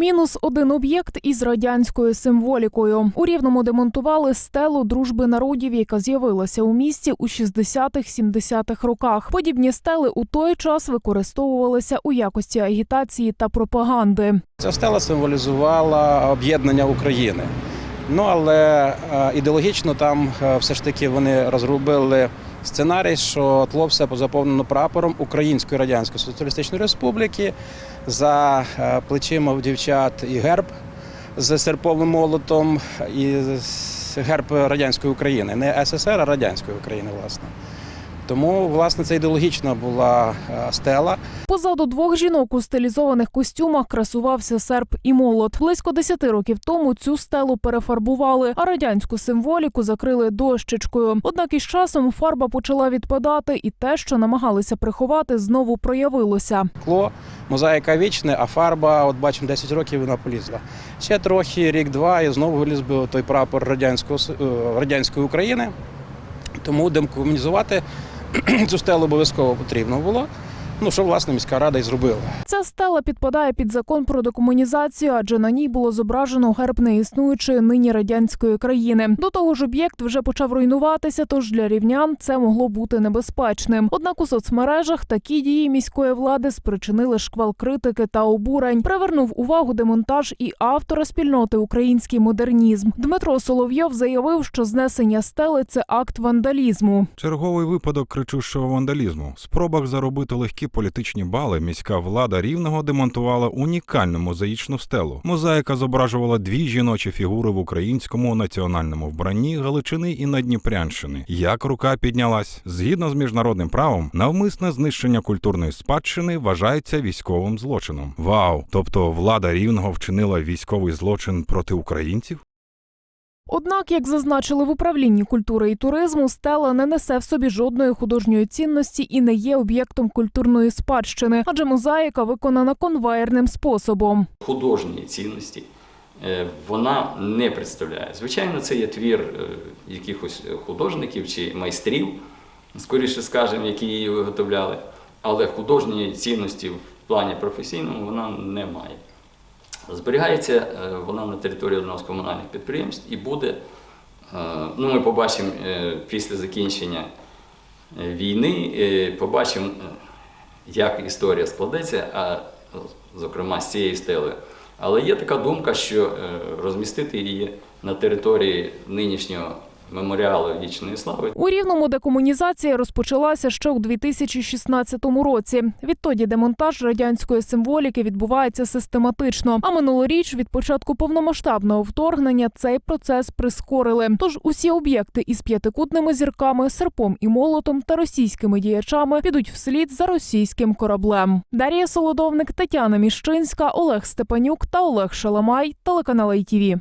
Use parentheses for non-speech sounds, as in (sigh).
Мінус один об'єкт із радянською символікою. У рівному демонтували стелу дружби народів, яка з'явилася у місті у 60-70-х роках. Подібні стели у той час використовувалися у якості агітації та пропаганди. Ця стела символізувала об'єднання України. Ну але е, ідеологічно там е, все ж таки вони розробили сценарій, що тло все заповнено прапором Української Радянської Соціалістичної Республіки. За е, плечима дівчат і герб з серповим молотом, і герб радянської України, не СССР, а радянської України, власне. Тому, власне, це ідеологічна була е, стела. Позаду двох жінок у стилізованих костюмах красувався серп і молот. Близько 10 років тому цю стелу перефарбували, а радянську символіку закрили дощечкою. Однак із часом фарба почала відпадати, і те, що намагалися приховати, знову проявилося. скло, мозаїка вічне, а фарба, от бачимо, 10 років вона полізла. Ще трохи, рік-два, і знову виліз би той прапор радянського, е, радянської України. Тому декомунізувати (clears throat) цю стелу обов'язково потрібно було. Ну, що, власне, міська рада і зробила. Ця стела підпадає під закон про декомунізацію, адже на ній було зображено герб неіснуючої нині радянської країни. До того ж, об'єкт вже почав руйнуватися, тож для рівнян це могло бути небезпечним. Однак у соцмережах такі дії міської влади спричинили шквал критики та обурень. Привернув увагу демонтаж і автора спільноти Український модернізм. Дмитро Соловйов заявив, що знесення стели це акт вандалізму. Черговий випадок кричущого вандалізму. Спробах заробити легкі політичні бали міська влада рівного демонтувала унікальну мозаїчну стелу. Мозаїка зображувала дві жіночі фігури в українському національному вбранні Галичини і Надніпрянщини. Як рука піднялась згідно з міжнародним правом, навмисне знищення культурної спадщини вважається військовим злочином. Вау! Тобто влада рівного вчинила військовий злочин проти українців? Однак, як зазначили в управлінні культури і туризму, стела не несе в собі жодної художньої цінності і не є об'єктом культурної спадщини, адже мозаїка виконана конвеєрним способом. художньої цінності е, вона не представляє. Звичайно, це є твір е, якихось художників чи майстрів, скоріше скажемо, які її виготовляли, але художньої цінності в плані професійному вона не має. Зберігається е, вона на території одного з комунальних підприємств і буде, е, ну ми побачимо е, після закінчення війни, побачимо, як історія складеться, а зокрема з цією стелею. Але є така думка, що розмістити її на території нинішнього меморіалу вічної слави У рівному декомунізація розпочалася ще у 2016 році. Відтоді демонтаж радянської символіки відбувається систематично. А минулоріч від початку повномасштабного вторгнення цей процес прискорили. Тож усі об'єкти із п'ятикутними зірками, серпом і молотом та російськими діячами підуть вслід за російським кораблем. Дар'я Солодовник, Тетяна Міщинська, Олег Степанюк та Олег Шаламай. Телеканал ITV.